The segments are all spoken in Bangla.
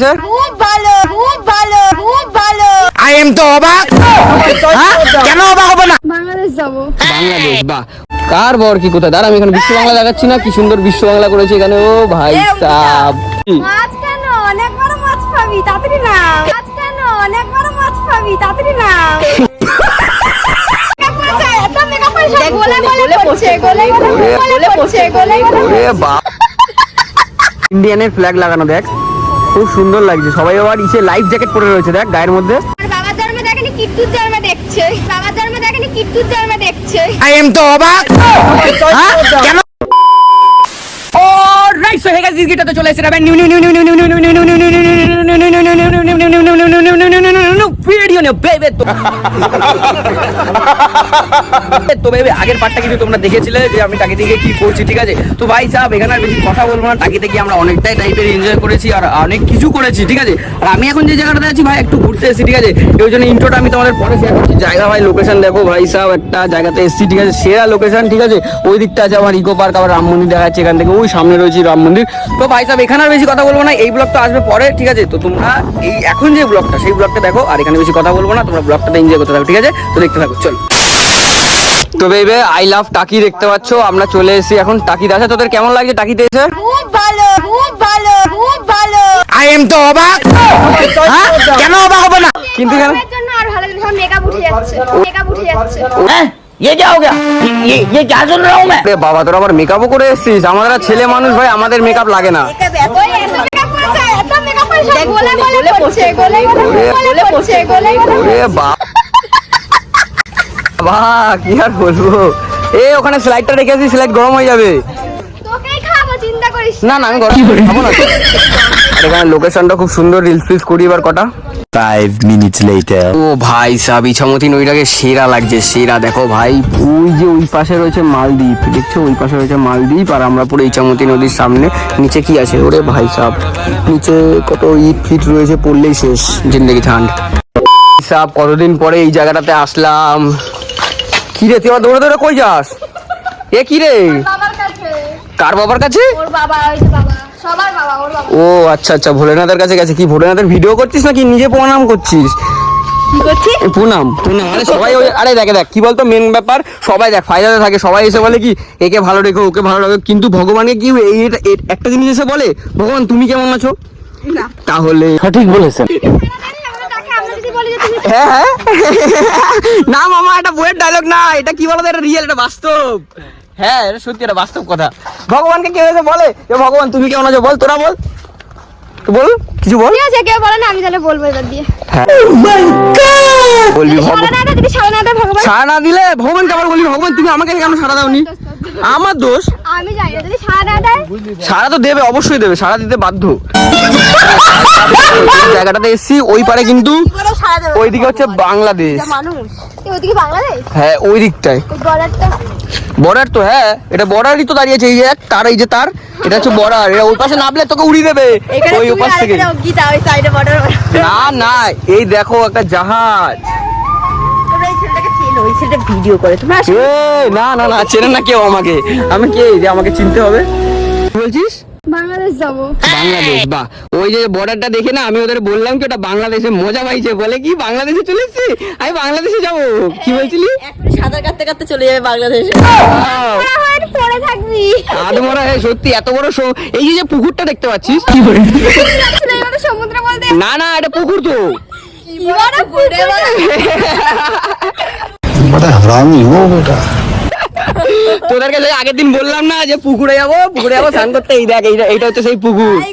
খুব ভালো খুব ভালো খুব ভালো। আই এম তো অবাক? কেন অবাক হব না? বাংলাদেশ যাব। বাংলাদেশ বাহ কার বর কি কোথায়? দাঁড়া আমি এখানে বিশ্ব বাংলা দেখাচ্ছি না। কি সুন্দর বিশ্ব বাংলা করেছে এখানে। ও ভাই সাব। মাছ কেন? অনেক বড় মাছ পাবি তাড়াতাড়ি না মাছ কেন? অনেক বড় মাছ পাবি তাড়াতাড়ি না গোলে গোলে পড়ছে গোলে গোলে পড়ছে গোলে গোলে ইন্ডিয়ানের ফ্ল্যাগ লাগানো দেখ। খুব সুন্দর লাগছে সবাই আবার ইসে লাইফ জ্যাকেট পরে রয়েছে দেখ গায়ের মধ্যে আর বাবার জন্মে দেখেনি কিট্টুর জন্মে দেখছে বাবার জন্মে দেখেনি কিট্টুর জন্মে দেখছে আই এম তো অবাক হ্যাঁ? কেন অলরাইট সো হে গাইস গিটা তো চলে এসেছে new new new new new new new new new new new new new new new new new বেবে তো। তো বেবে, আগের পার্টটা কিন্তু তোমরা দেখেছিলে যে আমি টাকি থেকে কি করছি, ঠিক আছে? তো ভাই সাহেব, এখানে আর বেশি কথা বলব না টাকিতে গিয়ে আমরা অনেকটাই টাইপের এনজয় করেছি আর অনেক কিছু করেছি, ঠিক আছে? আর আমি এখন যে জায়গাটাতে আছি ভাই, একটু ঘুরতে এসেছি, ঠিক আছে? ওই জন্য ইন্ট্রোটা আমি তোমাদের পরে শেয়ার করছি। জায়গা ভাই লোকেশন দেখো, ভাই সাহেব একটা জায়গাতে এসেছি, ঠিক আছে? সেরা লোকেশন ঠিক আছে? ওই দিকটা আছে আমার ইকো পার্ক আবার রাম মন্দির দেখা যাচ্ছে এখান থেকে। ওই সামনে রয়েছে রাম মন্দির। তো ভাই সাহেব, এখানে আর বেশি কথা বলব না, এই ব্লগটা আসবে পরে, ঠিক আছে? তো তোমরা এই এখন যে ব্লগটা সেই ব্লগটা দেখো, আর এখানে বেশি কথা বলবো না তোমরা ব্লগটাতে এনজয় করতে থাকো ঠিক আছে তো দেখতে থাকো চলো তো বেবে আই লাভ টাকি দেখতে পাচ্ছ আমরা চলে এসেছি এখন টাকিতে আছে তোদের কেমন লাগছে টাকিতে এসে খুব ভালো খুব ভালো খুব ভালো আই এম তো অবাক হ্যাঁ? কেন অবাক হবো না কিন্তু কেন এর জন্য আর ভালো লাগে মেকআপ উঠে যাচ্ছে মেকআপ উঠে যাচ্ছে ये क्या हो गया ये ये क्या सुन रहा हूँ मैं আরে বাবা তোরা আবার মেকআপও করে এসেছিস আমাদের আর ছেলে মানুষ ভাই আমাদের মেকআপ লাগে না বাবা কি আর বলব এ ওখানে স্লাইডটা রেখে আসি স্লাইড গরম হয়ে যাবে তোকেই খাব চিন্তা করিস না না আমি গরম খাব না এখানে লোকেশনটা খুব সুন্দর রিলস ফিলস করি এবার কটা Five minutes later. ও ভাই সাব ইছামতি নইটাকে সেরা লাগছে, সেরা। দেখো ভাই, ওই যে ওই পাশে রয়েছে মালদ্বীপ, দেখছ? ওই পাশে রয়েছে মালদ্বীপ, আর আমরা পুরো ইছামতি নদীর সামনে। নিচে কি আছে? ওরে ভাই সাব, নিচে কত ইট ফিট রয়েছে, পড়লেই শেষ, জিন্দগি ঠান্ড সাব, কতদিন পরে এই জায়গাটাতে আসলাম? কি রে তুই আবার দৌড়ে দৌড়ে কই যাস? এ কি রে কার বাবার কাছে? ওর বাবা ওই যে বাবা সবার বাবা ওর বাবা। ও আচ্ছা আচ্ছা ভোলেনাথের কাছে গেছে। কি ভোলেনাথের ভিডিও করছিস নাকি? নিজে প্রণাম করছিস? কি করছিস? প্রণাম প্রণাম। আরে সবাই ওই আরে দেখে দেখ কি বলতো মেন ব্যাপার? সবাই দেখ ফায়দাতে থাকে। সবাই এসে বলে কি একে ভালো রেখো ওকে ভালো রাখো। কিন্তু ভগবানকে কি এই এটা- একটা জিনিস এসে বলে? ভগবান তুমি কেমন আছো? তাহলে সঠিক বলেছেন। আমরা তাকে আমরা যদি বলি যে তুমি হ্যাঁ হ্যাঁ। না মামা এটা বইয়ের ডায়লগ না। এটা কি বলতো? এটা রিয়েল এটা বাস্তব। হ্যাঁ এটা সত্যি এটা বাস্তব কথা। ভগবানকে কেউ এসে বলে? যে ভগবান তুমি কেমন আছো বল তোরা বল। বল কিছু বল। ঠিক আছে কেউ বলে না আমি তাহলে বলব এবার দিয়ে। হ্যাঁ। বলবি সারা ভগবান ভগবান সাড়া না দিলে ভগবানকে আবার বলবি ভগবান তুমি আমাকে কেন সাড়া দাওনি? আমার দোষ? আমি জানি না যদি সারা দেয়? সাড়া তো দেবে অবশ্যই দেবে সারা দিতে বাধ্য। জায়গাটাতে এসছি ওই পারে কিন্তু সারা ওইদিকে হচ্ছে বাংলাদেশ। হ্যাঁ ওই দিকটায়। বর্ডার তো হ্যাঁ এটা বর্ডারই তো দাঁড়িয়েছে এই যে এক তার এই যে তার এটা হচ্ছে বর্ডার। এটা ওই পাশে নামলে তোকে উড়িয়ে দেবে ওই পাশ থেকে। না না এই দেখো একটা জাহাজ। ওই ছেলেটা ভিডিও করে। তোমরা না না না চেনে না কেউ আমাকে। আমি কে যে আমাকে চিনতে হবে? বলছিস? বাংলাদেশ যাব। বাংলাদেশ বাহ। ওই যে বর্ডারটা দেখে না আমি ওদের বললাম কি ওটা বাংলাদেশে মজা পাইছে বলে। কি বাংলাদেশে চলে এসছি? আমি বাংলাদেশে যাব। কি বলছিলি? সাঁতার কাটতে কাটতে চলে যাবে বাংলাদেশে। পরে থাকবি। আদমরা হ্যাঁ সত্যি এত বড় শো- এই যে যে পুকুরটা দেখতে পাচ্ছিস? সমুদ্র বলতে না না এটা পুকুর তো। তোদেরকে আগের দিন বললাম না যে পুকুরে যাব পুকুরে যাব স্নান করতে এই দেখ হচ্ছে সেই পুকুর।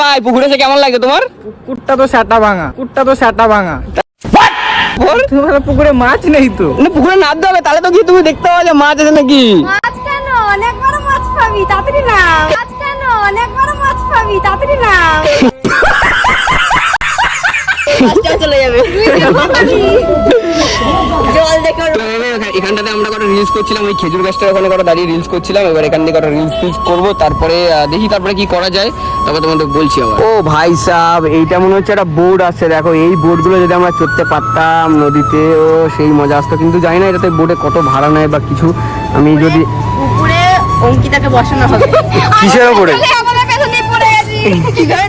ভাই পুকুরে সে কেমন লাগে তোমার? পুকুরটা তো সাটা ভাঙা পুকুরটা তো সাটা ভাঙা। তোমার পুকুরে মাছ নেই তো। পুকুরে নাচ হবে তাহলে তো কি তুমি দেখতে পাওয়া যায় মাছ আছে নাকি? অনেক বড় মাছ পাবি তাড়াতাড়ি না অনেক বড় মাছ পাবি তাড়াতাড়ি না চলে যাবে। এখানটাতে আমরা কটা রিলস করছিলাম ওই খেজুর গাছটার ওখানে কটা দাঁড়িয়ে রিলস করছিলাম এবার এখান থেকে কটা রিলস ফিলস করব তারপরে দেখি তারপরে কি করা যায় তারপর তোমাদের বলছি আবার। ও ভাই সাহ এইটা মনে হচ্ছে একটা বোর্ড আছে দেখো এই বোর্ডগুলো যদি আমরা চড়তে পারতাম নদীতে ও সেই মজা আসতো কিন্তু জানি না এটাতে বোর্ডে কত ভাড়া নেয় বা কিছু আমি যদি অঙ্কিতাকে বসানো হবে। কিসের ওপরে?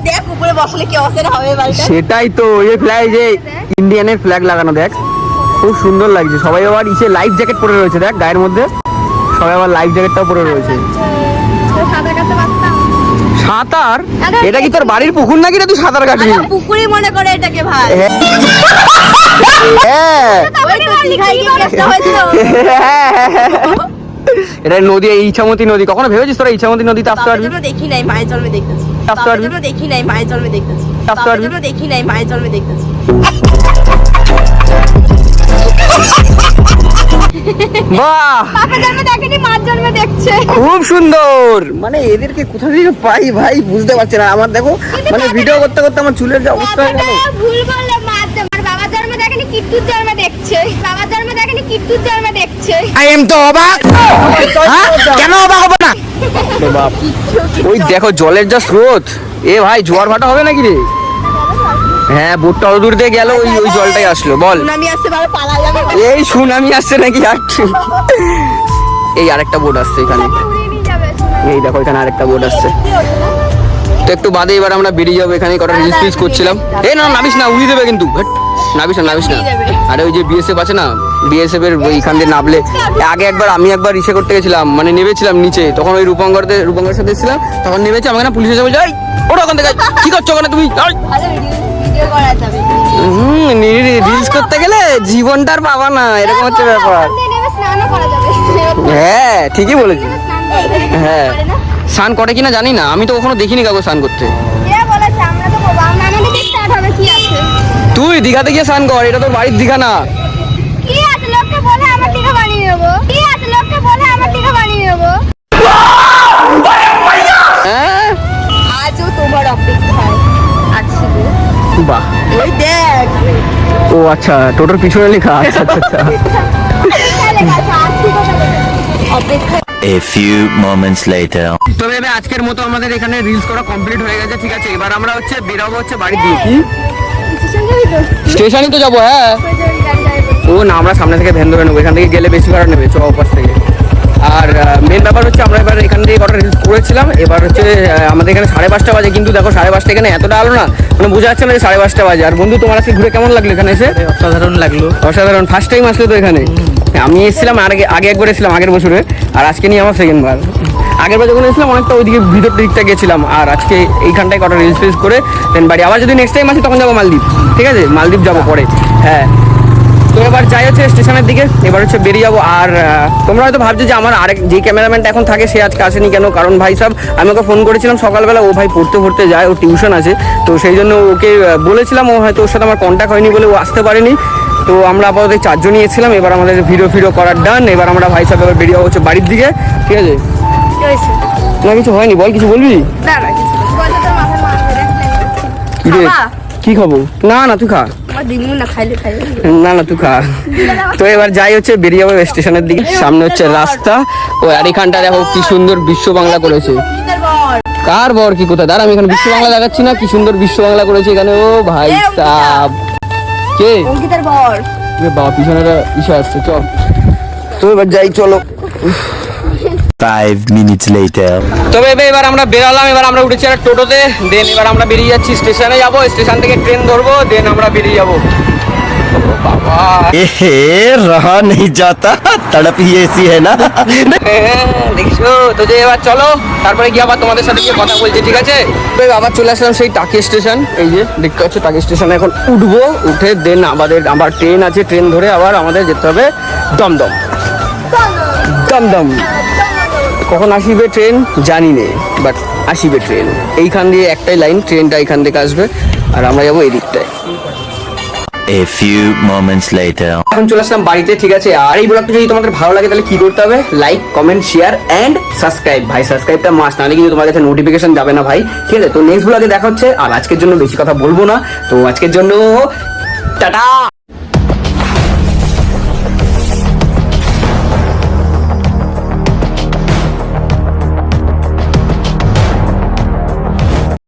দেখ উপরে বসলে কি অবস্থা হবে বাড়িটা? সেটাই তো এই ফ্ল্যাগ যে ইন্ডিয়ানের ফ্ল্যাগ লাগানো দেখ। খুব সুন্দর লাগছে। সবাই আবার ইসে লাইফ জ্যাকেট পরে রয়েছে দেখ গায়ের মধ্যে। সবাই আবার লাইফ জ্যাকেটটাও পরে রয়েছে। সাঁতার এটা কি তোর বাড়ির পুকুর নাকি তুই সাঁতার কাটবি? মনে করে এটাকে ভাই। হ্যাঁ। এটা নদী এই ইছামতি নদী। কখনো ভেবেছিস তোরা ইছামতি নদীতে আসতে পারবি? দেখি নাই মায়ের জন্মে দেখতেছি। আসতে পারবি? দেখি নাই মায়ের জন্মে দেখতেছি। আসতে পারবি? দেখি নাই মায়ের জন্মে দেখতেছি। বাহ! দেখছে। খুব সুন্দর! মানে এদেরকে কোথা থেকে পাই ভাই বুঝতে পারছি না। আমার দেখো মানে ভিডিও করতে করতে আমার চুলের যে অবস্থা হয়ে গেল। ভুল বললে মার জন্ম আর বাবার জন্ম দেখেনি কিট্টুর জন্ম দেখছে। বাবার জন্ম দেখেনি কিট্টুর জন্ম দেখছে। আই এম তো অবাক। হ্যাঁ? কেন অবাক হবে না? ওই দেখো জলের যা স্রোত। এ ভাই জোয়ার ভাটা হবে নাকি রে? হ্যাঁ বোটটা অত দূর দিয়ে গেল ওই ওই জলটাই আসলো বল। সুনামি আসছে বাবা পালা এই সুনামি আসছে নাকি আর? এই আরেকটা বোট আসছে এখানে। শোনা এই দেখো এখানে আরেকটা বোট আসছে। তো একটু বাদে এবার আমরা বেরিয়ে যাব এখানে কটা রিলস ফিলস করছিলাম। এই না নাবিস না উড়িয়ে দেবে কিন্তু। হেট, নাবিস না নাবিস না। আরে ওই যে বিএসএফ আছে না বিএসএফ এর ওইখান দিয়ে নামলে আগে একবার আমি একবার ইসে করতে গেছিলাম মানে নেমেছিলাম নিচে তখন ওই রূপঙ্করতে রূপঙ্কর সাথে এসেছিলাম তখন নেমেছি আমাকে না পুলিশ এসে বলছে ওটা ওখান থেকে কি করছ ওখানে তুমি? এই!" আরে ভিডিও করা যাবে। হুম রিলস করতে গেলে জীবনটা আর পাবা না এরকম হচ্ছে ব্যাপার। করা যাবে। হ্যাঁ ঠিকই বলেছি হ্যাঁ। স্নান করে কিনা জানি না আমি তো কখনো দেখিনি কাউকে স্নান করতে। বলেছে আমরা তো কি আছে? তুই দীঘাতে গিয়ে স্নান কর এটা তোর বাড়ির দীঘা না কি আছে? লোককে বলে আমার টিকা বানিয়ে নেব। কি আছে? লোককে বলে আমার টিকা বানিয়ে নেব। হ্যাঁ? আজও তোমার অপেক্ষায় আছি বাহ। ওই দেখ। ও আচ্ছা টোটোর পিছনে লেখা। আচ্ছা আচ্ছা আচ্ছা? অপেক্ষা A few moments later. তো ভেবে আজকের মতো আমাদের এখানে রিলস করা কমপ্লিট হয়ে গেছে ঠিক আছে? এবার আমরা হচ্ছে বেরোবো হচ্ছে বাড়ি দিয়ে কি স্টেশন তো যাব হ্যাঁ। ও না আমরা সামনে থেকে ভ্যান ধরে নেব এখান থেকে গেলে বেশি ভাড়া নেবে চ পাশ থেকে। আর মেন ব্যাপার হচ্ছে আমরা এবার এখান থেকে কটা রিলস করেছিলাম এবার হচ্ছে আমাদের এখানে সাড়ে পাঁচটা বাজে কিন্তু দেখো সাড়ে পাঁচটা এখানে এতটা আলো না মানে বোঝা যাচ্ছে না যে সাড়ে পাঁচটা বাজে। আর বন্ধু তোমার আজকে ঘুরে কেমন লাগল এখানে এসে? অসাধারণ লাগল। অসাধারণ ফার্স্ট টাইম আসলে তো এখানে। আমি এসেছিলাম আগে আগে একবার এসেছিলাম আগের বছরে আর আজকে নিয়ে আমার সেকেন্ড বার। আগের বার যখন এসেছিলাম, অনেকটা ওইদিকে ভিতর দিকটা গেছিলাম। আর আজকে এইখানটায় কটা রিলস ফিলস করে দেন বাড়ি। আবার যদি নেক্সট টাইম আসি, তখন যাব মালদ্বীপ। ঠিক আছে? মালদ্বীপ যাব পরে। হ্যাঁ। তো এবার যাই হচ্ছে স্টেশনের দিকে। এবার হচ্ছে বেরিয়ে যাব। আর তোমরা হয়তো ভাবছ যে আমার আরেক যে ক্যামেরাম্যানটা এখন থাকে, সে আজকে আসেনি কেন? কারণ ভাই সাহেব আমি ওকে ফোন করেছিলাম সকালবেলা। ও ভাই পড়তে পড়তে যায়, ও টিউশন আছে। তো সেই জন্য ওকে বলেছিলাম। ও হয়তো ওর সাথে আমার কন্ট্যাক্ট হয়নি বলে ও আসতে পারেনি। তো আমরা আপাতত এই চারজনই এসেছিলাম। এবার আমাদের ভিডিও ফিডিও করার ডান এবার আমরা ভাই সাহেব এবার বেরিয়ে যাব হচ্ছে বাড়ির দিকে। ঠিক আছে? না কিছু হয়নি বল কিছু বলবি? না না কি রে কি খাব না না তুই খা। না না তুই খা। তো এবার যাই হচ্ছে বেরিয়ে যাব স্টেশনের দিকে। সামনে হচ্ছে রাস্তা। ও আর এখানটা দেখো কি সুন্দর বিশ্ব বাংলা করেছে। কার বর কি কোথায়? দাঁড়া আমি এখানে বিশ্ব বাংলা দেখাচ্ছি না। কি সুন্দর বিশ্ব বাংলা করেছে এখানে। ও ভাই সাব। কে? অঙ্কিতার বর। বাবা পিছনে ইসে আসছে চল। তো এবার যাই চলো। ফাইভ মিনিটস লেটার তবে এবার আমরা বেরালাম এবার আমরা উঠেছি একটা টোটোতে দেন এবার আমরা বেরিয়ে যাচ্ছি স্টেশনে যাব স্টেশন থেকে ট্রেন ধরবো দেন আমরা বেরিয়ে যাব। এহে রহা নেই যাতা তড়প হি এসি হ্যায় না হ্যাঁ, হ্যাঁ, দেখছ? তো যে এবার চলো তারপরে গিয়ে আবার তোমাদের সাথে গিয়ে কথা বলছি ঠিক আছে? আবার চলে আসলাম সেই টাকি স্টেশন এই যে দেখতে পাচ্ছ টাকি স্টেশনে এখন উঠবো উঠে দেন আমাদের আবার ট্রেন আছে ট্রেন ধরে আবার আমাদের যেতে হবে দমদম। দমদম। কখন আসিবে ট্রেন জানি নে বাট আসিবে ট্রেন। এইখান দিয়ে একটাই লাইন ট্রেনটা এইখান থেকে আসবে আর আমরা যাব এই দিকটায়। A few moments later. এখন চলে আসলাম বাড়িতে ঠিক আছে? আর এই ব্লগটা যদি তোমাদের ভালো লাগে তাহলে কি করতে হবে? Like comment share and subscribe ভাই সাবস্ক্রাইবটা মাস্ট নাহলে কিন্তু তোমার কাছে নোটিফিকেশন যাবে না ভাই। ঠিক আছে? তো নেক্সট ব্লগে দেখা হচ্ছে আর আজকের জন্য বেশি কথা বলব না। তো আজকের জন্য টাটা!